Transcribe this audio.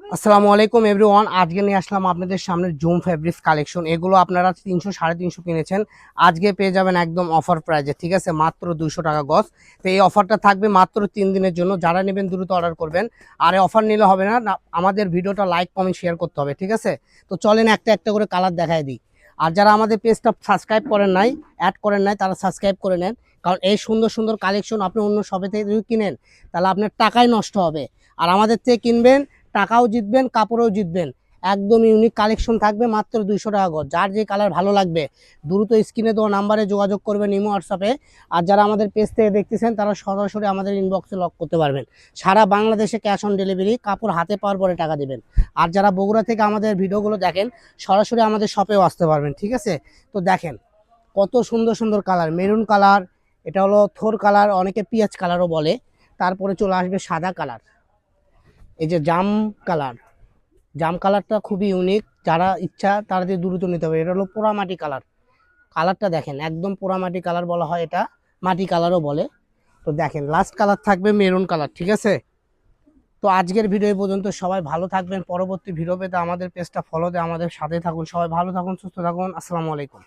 আসসালামু আলাইকুম এভরিওয়ান আজকে নিয়ে আসলাম আপনাদের সামনে জুম ফেব্রিক্স কালেকশন। এগুলো আপনারা তিনশো সাড়ে তিনশো কিনেছেন। আজকে পেয়ে যাবেন একদম অফার প্রাইজে ঠিক আছে? মাত্র দুশো টাকা গজ। তো এই অফারটা থাকবে মাত্র তিন দিনের জন্য। যারা নেবেন দ্রুত অর্ডার করবেন। আর অফার নিলে হবে না না, আমাদের ভিডিওটা লাইক কমেন্ট শেয়ার করতে হবে ঠিক আছে? তো চলেন একটা একটা করে কালার দেখায় দিই। আর যারা আমাদের পেজটা সাবস্ক্রাইব করেন নাই অ্যাড করেন নাই তারা সাবস্ক্রাইব করে নেন। কারণ এই সুন্দর সুন্দর কালেকশন আপনি অন্য সবে থেকে যদি কিনেন তাহলে আপনার টাকাই নষ্ট হবে। আর আমাদের থেকে কিনবেন টাকাও জিতবেন, কাপড়েও জিতবেন। একদম ইউনিক কালেকশন থাকবে মাত্র দুইশো টাকা গজ। যার যে কালার ভালো লাগবে, দ্রুত স্ক্রিনে দেওয়া নাম্বারে যোগাযোগ করবেন ইমো হোয়াটসঅ্যাপে আর যারা আমাদের পেজ থেকে দেখতেছেন, তারা সরাসরি আমাদের ইনবক্সে লক করতে পারবেন। সারা বাংলাদেশে ক্যাশ অন ডেলিভারি কাপড় হাতে পাওয়ার পরে টাকা দেবেন। আর যারা বগুড়া থেকে আমাদের ভিডিওগুলো দেখেন, সরাসরি আমাদের শপেও আসতে পারবেন, ঠিক আছে? তো দেখেন, কত সুন্দর সুন্দর কালার মেরুন কালার এটা হলো থোর কালার অনেকে পিঁয়াজ কালারও বলে। তারপরে চলে আসবে সাদা কালার এই যে জাম কালার, জাম কালারটা খুবই ইউনিক যারা ইচ্ছা, তারা দিয়ে দ্রুত নিতে হবে। এটা হলো পোড়ামাটি কালার। কালারটা দেখেন, একদম পোড়ামাটি কালার বলা হয় এটা। মাটি কালারও বলে। তো দেখেন লাস্ট কালার থাকবে মেরুন কালার, ঠিক আছে? তো আজকের ভিডিও পর্যন্ত সবাই ভালো থাকবেন। পরবর্তী ভিডিও পেতে আমাদের পেজটা ফলো আমাদের সাথে থাকুন। সবাই ভালো থাকুন, সুস্থ থাকুন। আসসালামু আলাইকুম।